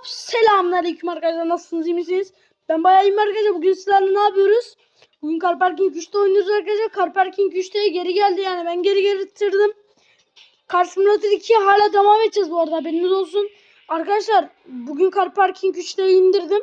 Hop selamünaleyküm arkadaşlar nasılsınız iyi misiniz? Ben bayağı iyiyim arkadaşlar bugün sizlerle ne yapıyoruz? Bugün Car Parking 3'te oynuyoruz arkadaşlar. Car Parking 3'te geri geldi yani ben geri getirdim. Car Simulator 2'ye hala devam edeceğiz bu arada haberiniz olsun. Arkadaşlar bugün Car Parking 3'te indirdim.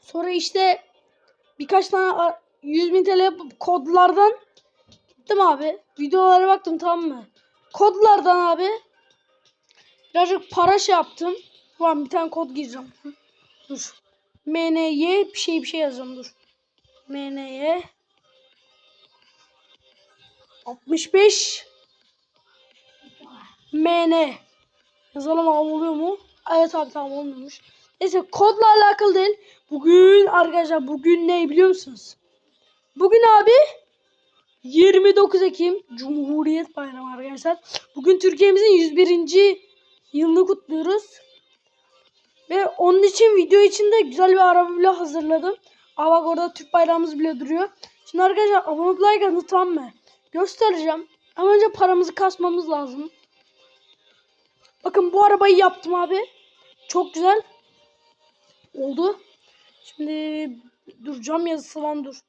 Sonra işte birkaç tane a- 100 bin TL kodlardan gittim abi. Videolara baktım tamam mı? Kodlardan abi birazcık para şey yaptım. Ulan bir tane kod gireceğim. Dur. MNY bir şey bir şey yazacağım dur. MNY 65 MN Yazalım abi oluyor mu? Evet abi tamam olmuyormuş. Neyse kodla alakalı değil. Bugün arkadaşlar bugün ne biliyor musunuz? Bugün abi 29 Ekim Cumhuriyet Bayramı arkadaşlar. Bugün Türkiye'mizin 101. yılını kutluyoruz. Ve onun için video için de güzel bir araba bile hazırladım. Aa bak orada Türk bayrağımız bile duruyor. Şimdi arkadaşlar abone olup like atın tamam mı? Göstereceğim. Ama önce paramızı kasmamız lazım. Bakın bu arabayı yaptım abi. Çok güzel. Oldu. Şimdi dur cam yazısı lan. Dur.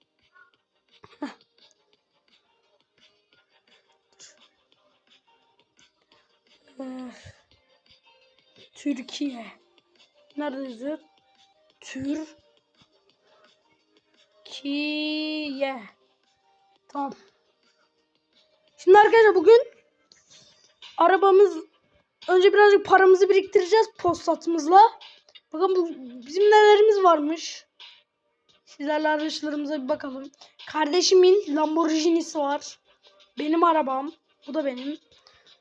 Ee, Türkiye. Nerede yazıyor? Türkiye. Tamam. Şimdi arkadaşlar bugün arabamız önce birazcık paramızı biriktireceğiz postatımızla. Bakın bu, bizim nelerimiz varmış. Sizlerle araçlarımıza bir bakalım. Kardeşimin Lamborghini'si var. Benim arabam. Bu da benim.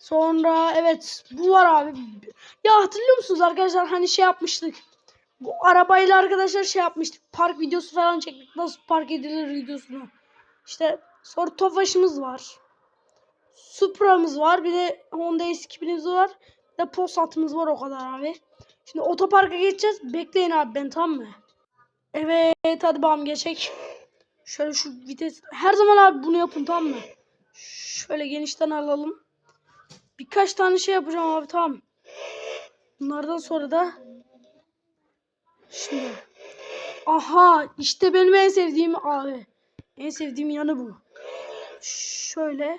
Sonra evet bu var abi. Ya hatırlıyor musunuz arkadaşlar hani şey yapmıştık. Bu arabayla arkadaşlar şey yapmıştık. Park videosu falan çektik. Nasıl park edilir videosunu. İşte sonra Tofaş'ımız var. Supra'mız var. Bir de Honda S2000'imiz var. Bir de Passat'ımız var o kadar abi. Şimdi otoparka geçeceğiz. Bekleyin abi ben tamam mı? Evet hadi bakalım geçek. Şöyle şu vites. Her zaman abi bunu yapın tamam mı? Şöyle genişten alalım. Birkaç tane şey yapacağım abi tamam. Bunlardan sonra da şimdi aha işte benim en sevdiğim abi. En sevdiğim yanı bu. Şöyle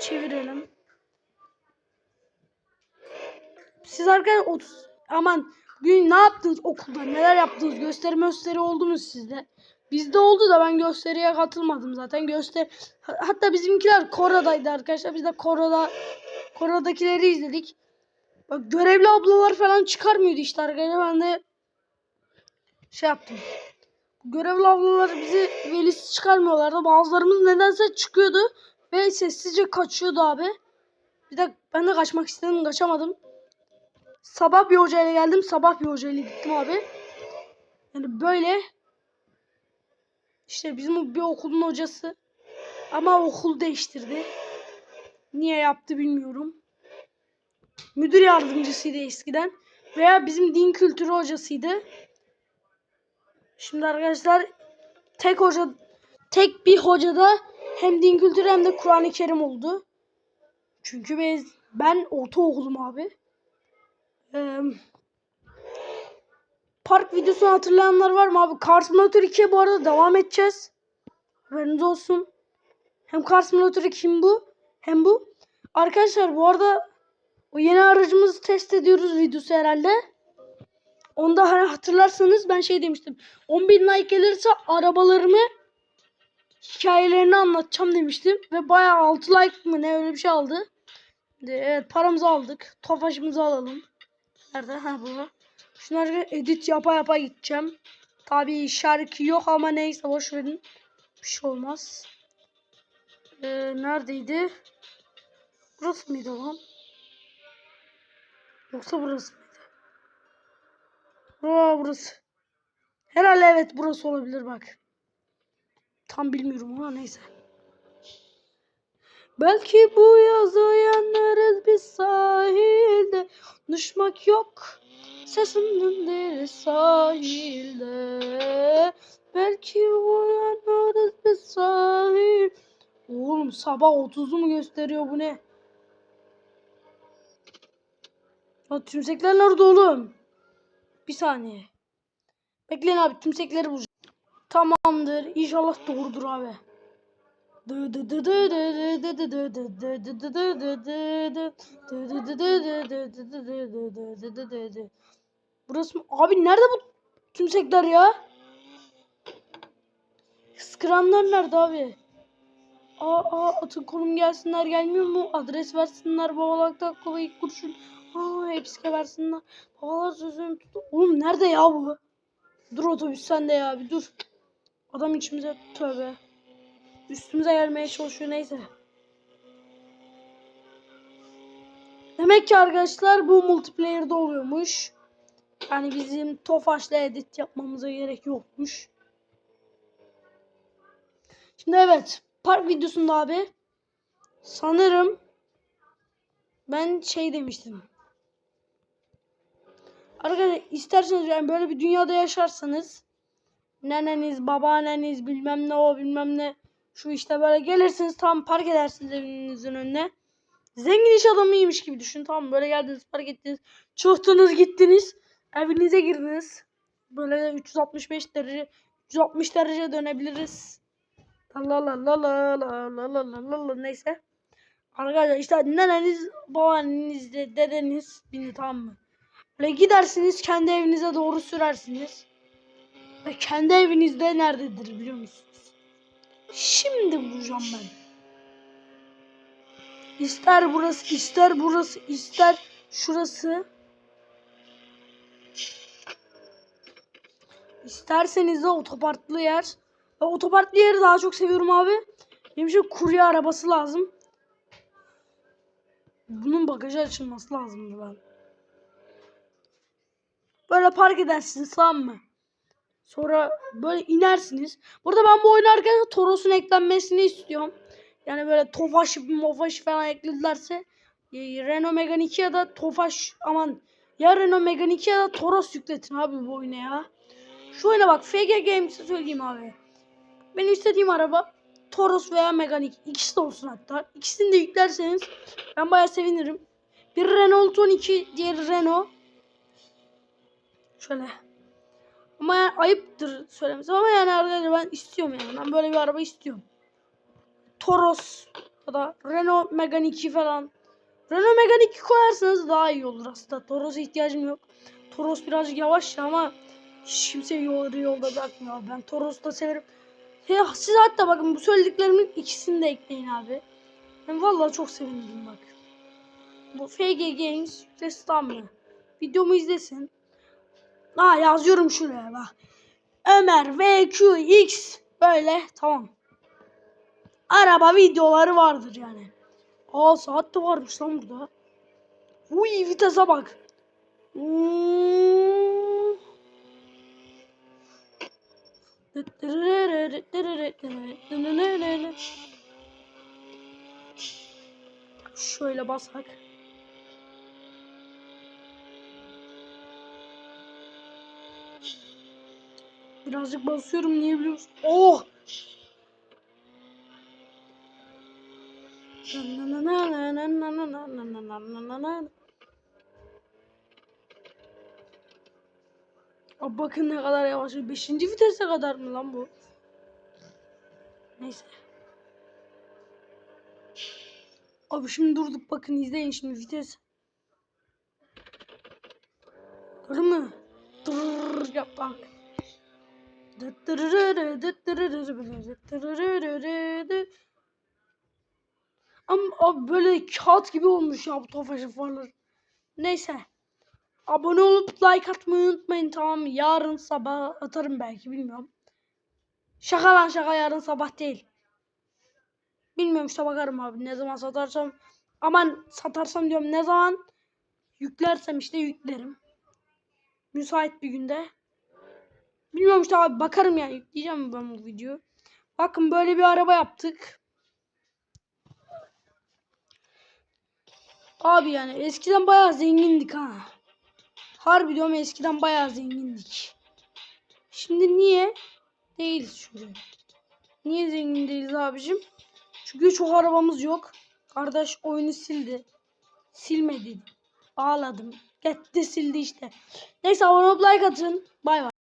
çevirelim. Siz arkadaşlar 30 aman bugün ne yaptınız okulda? Neler yaptınız? Gösteri gösteri oldu mu sizde? Bizde oldu da ben gösteriye katılmadım zaten. Göster Ha- hatta bizimkiler Kora'daydı arkadaşlar. Biz de Kora'da Kora'dakileri izledik. Bak görevli ablalar falan çıkarmıyordu işte arkadaşlar. Ben de şey yaptım. Görevli ablalar bizi velisi çıkarmıyorlardı. Bazılarımız nedense çıkıyordu ve sessizce kaçıyordu abi. Bir de ben de kaçmak istedim, kaçamadım. Sabah bir hocayla geldim, sabah bir hocayla gittim abi. Yani böyle işte bizim bir okulun hocası ama okul değiştirdi. Niye yaptı bilmiyorum. Müdür yardımcısıydı eskiden. Veya bizim din kültürü hocasıydı. Şimdi arkadaşlar tek hoca tek bir hocada hem din kültürü hem de Kur'an-ı Kerim oldu. Çünkü ben, ben ortaokulum abi. Ee, park videosunu hatırlayanlar var mı abi? Car Simulator 2'ye bu arada devam edeceğiz. Haberiniz olsun. Hem Car Simulator 2 hem bu hem bu. Arkadaşlar bu arada o yeni aracımızı test ediyoruz videosu herhalde. Onda hani hatırlarsanız ben şey demiştim. 10.000 like gelirse arabalarımı hikayelerini anlatacağım demiştim. Ve bayağı 6 like mı ne öyle bir şey aldı. Evet paramızı aldık. Tofaşımızı alalım. Nerede? Ha burada. Şunları edit yapa yapa gideceğim. Tabii şarkı yok ama neyse boş verin. Bir şey olmaz. Ee, neredeydi? Burası mıydı lan? Yoksa burası mıydı? Aa, burası. Herhalde evet burası olabilir bak. Tam bilmiyorum ama neyse. Belki bu yaz uyanırız bir sahilde. Konuşmak yok. Sesimin deri sahilde. Belki uyanırız bir sahil. Oğlum sabah 30'u mu gösteriyor bu ne? Lan tümsekler nerede oğlum? Bir saniye. Bekleyin abi tümsekleri bulacağım. Tamamdır. İnşallah doğrudur abi. Burası mı? Abi nerede bu tümsekler ya? Skramlar nerede abi? Aa, aa atın konum gelsinler gelmiyor mu? Adres versinler babalakta kova ilk kurşun. Aa hepsi versinler. Babalar sözünü tut. Oğlum nerede ya bu? Dur otobüs sende ya bir dur. Adam içimize tövbe. Üstümüze gelmeye çalışıyor neyse. Demek ki arkadaşlar bu multiplayer'da oluyormuş. Yani bizim Tofaş'la edit yapmamıza gerek yokmuş. Şimdi evet. Park videosunda abi. Sanırım ben şey demiştim. Arkadaşlar isterseniz yani böyle bir dünyada yaşarsanız neneniz, babaanneniz bilmem ne o bilmem ne şu işte böyle gelirsiniz tam park edersiniz evinizin önüne. Zengin iş adamıymış gibi düşün tamam? Böyle geldiniz park ettiniz. Çıktınız gittiniz. Evinize girdiniz. Böyle de 365 derece 360 derece dönebiliriz. La la la la la la la la la neyse. Arkadaşlar işte neneniz, babaanneniz, de- dedeniz bindi tamam mı? Böyle gidersiniz kendi evinize doğru sürersiniz. Ve kendi evinizde nerededir biliyor musunuz? Şimdi vuracağım ben. İster burası, ister burası, ister şurası. İsterseniz de otoparklı yer. Ben otoparklı yeri daha çok seviyorum abi. Benim için kurye arabası lazım. Bunun bagajı açılması lazımdı ben. Böyle park edersiniz tamam mı? Sonra böyle inersiniz. Burada ben bu oynarken Toros'un eklenmesini istiyorum. Yani böyle Tofaş, Mofaş falan ekledilerse e, Renault Megane 2 ya da Tofaş aman ya Renault Megane 2 ya da Toros yükletin abi bu oyuna ya. Şu oyuna bak FG Games'e söyleyeyim abi. Benim istediğim araba Toros veya Megane 2. İkisi de olsun hatta. İkisini de yüklerseniz ben bayağı sevinirim. Bir Renault 12, diğeri Renault. Şöyle. Ama yani ayıptır söylemesi ama yani arkadaşlar ben istiyorum yani. Ben böyle bir araba istiyorum. Toros ya da Renault Megane 2 falan. Renault Megane 2 koyarsanız daha iyi olur aslında. Toros'a ihtiyacım yok. Toros birazcık yavaş ya ama hiç kimse yolda, yolda bırakmıyor. Ben Toros'u da severim. Ya siz hatta bakın bu söylediklerimin ikisini de ekleyin abi. Ben vallahi çok sevindim bak. Bu FG Games yüklesin mı? Videomu izlesin. Ha yazıyorum şuraya bak. Ömer VQX böyle tamam. Araba videoları vardır yani. Aa saat de varmış lan burada. Uy vitese bak. Hmm. Şöyle basak. Birazcık basıyorum niye biliyor musun? Oh! Abi bakın ne kadar yavaş. Beşinci vitese kadar mı lan bu? Neyse. Abi şimdi durduk bakın izleyin şimdi vites. Gördün mü? Tırrrr yap bak. Ama abi böyle kağıt gibi olmuş ya bu tofaşı farlar. Neyse. Abone olup like atmayı unutmayın tamam? Yarın sabah atarım belki bilmiyorum. Şaka lan şaka yarın sabah değil. Bilmiyorum işte bakarım abi ne zaman satarsam. Aman satarsam diyorum ne zaman yüklersem işte yüklerim. Müsait bir günde. Bilmiyorum işte abi bakarım yani yükleyeceğim ben bu videoyu. Bakın böyle bir araba yaptık. Abi yani eskiden bayağı zengindik ha. Harbi diyorum eskiden bayağı zengindik. Şimdi niye? Değiliz çünkü. Niye zengin değiliz abicim? Çünkü çok arabamız yok. Kardeş oyunu sildi. Silmedi. Ağladım. Gitti sildi işte. Neyse abone olup like atın. Bay bay.